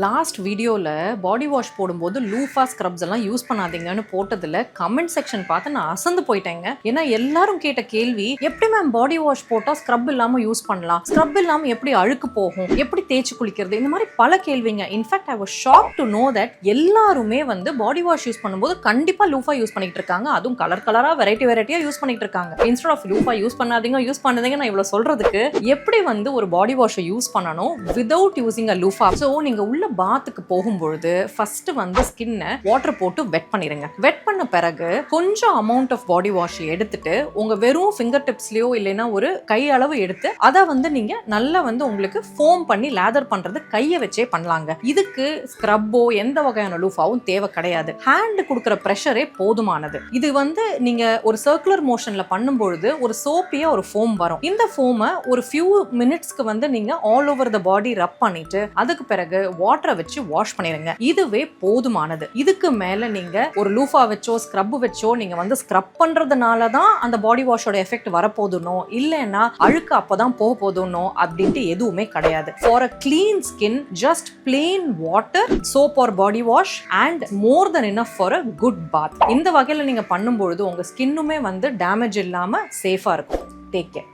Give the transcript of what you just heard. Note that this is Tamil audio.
லாஸ்ட் வீடியோவில் பாடி வாஷ் போடும்போது லூஃபா ஸ்க்ரப்ஸ் எல்லாம் யூஸ் பண்ணாதீங்கன்னு போட்டதில் கமெண்ட் செக்ஷன் பார்த்து நான் அசந்து போயிட்டேங்க. ஏன்னா எல்லாரும் கேட்ட கேள்வி எப்படி மேம் பாடி வாஷ் போட்டால் ஸ்க்ரப் இல்லாமல் யூஸ் பண்ணலாம்? ஸ்க்ரப் இல்லாமல் எப்படி அழுக்கு போகும்? எப்படி தேய்ச்சி குளிக்கிறது? இந்த மாதிரி பல கேள்விங்க. In fact I was shock to know that எல்லாருமே வந்து பாடி வாஷ் யூஸ் பண்ணும்போது கண்டிப்பாக லூஃபா யூஸ் பண்ணிட்டு இருக்காங்க. அதுவும் கலர் கலராக வெரைட்டி வெரைட்டியாக யூஸ் பண்ணிட்டு இருக்காங்க. இன்ஸ்டெட் ஆஃப் லூஃபா யூஸ் பண்ணாதீங்க யூஸ் பண்ணாதீங்க நான் இவ்வளோ சொல்றதுக்கு எப்படி வந்து ஒரு பாடி வாஷை யூஸ் பண்ணணும் without using a loofah so நீங்கள் உள்ள பாத்துக்கு போகும்பொழுது ஃபர்ஸ்ட் வந்து ஸ்கின்னை வாட்டர் போட்டு வெட் பண்ணிடுங்க வெட் பண்ண பிறகு கொஞ்சம் அமௌண்ட் ஆஃப் பாடி வாஷ் எடுத்துட்டு உங்க வெறும் ஃபிங்கர் டிப்ஸ்லயோ இல்லைன்னா ஒரு கை அளவு எடுத்து அதை வந்து நீங்க நல்லா வந்து உங்களுக்கு ஃபோம் பண்ணி லேதர் பண்றது கையை வச்சே பண்ணலாங்க. இதுக்கு ஸ்க்ரப்போ எந்த வகையான லூஃபாவும் தேவை கிடையாது. ஹேண்ட் கொடுக்குற ப்ரெஷரே போதுமானது. இது வந்து நீங்க ஒரு சர்க்குலர் மோஷன்ல பண்ணும்பொழுது ஒரு சோப்பியா ஒரு ஃபோம் வரும். இந்த ஃபோமை ஒரு ஃபியூ மினிட்ஸ்க்கு வந்து நீங்க ஆல் ஓவர் த பாடி ரப் பண்ணிட்டு அதுக்கு பிறகு வாட்டர் வாட்டரை வச்சு வாஷ் பண்ணிடுங்க இதுவே போதுமானது. இதுக்கு மேல நீங்க ஒரு லூஃபா வச்சோ ஸ்க்ரப் வச்சோ நீங்க வந்து ஸ்க்ரப் பண்றதுனால தான் அந்த பாடி வாஷோட எஃபெக்ட் வரப்போதுனோ இல்லைன்னா அழுக்கு அப்பதான் போக போதுனோ அப்படின்ட்டு எதுவுமே கிடையாது. For a clean skin just plain water soap or body wash and more than enough for a good bath இந்த வகையில் நீங்கள் பண்ணும்பொழுது உங்கள் ஸ்கின்னுமே வந்து டேமேஜ் இல்லாமல் சேஃபாக இருக்கும். Take care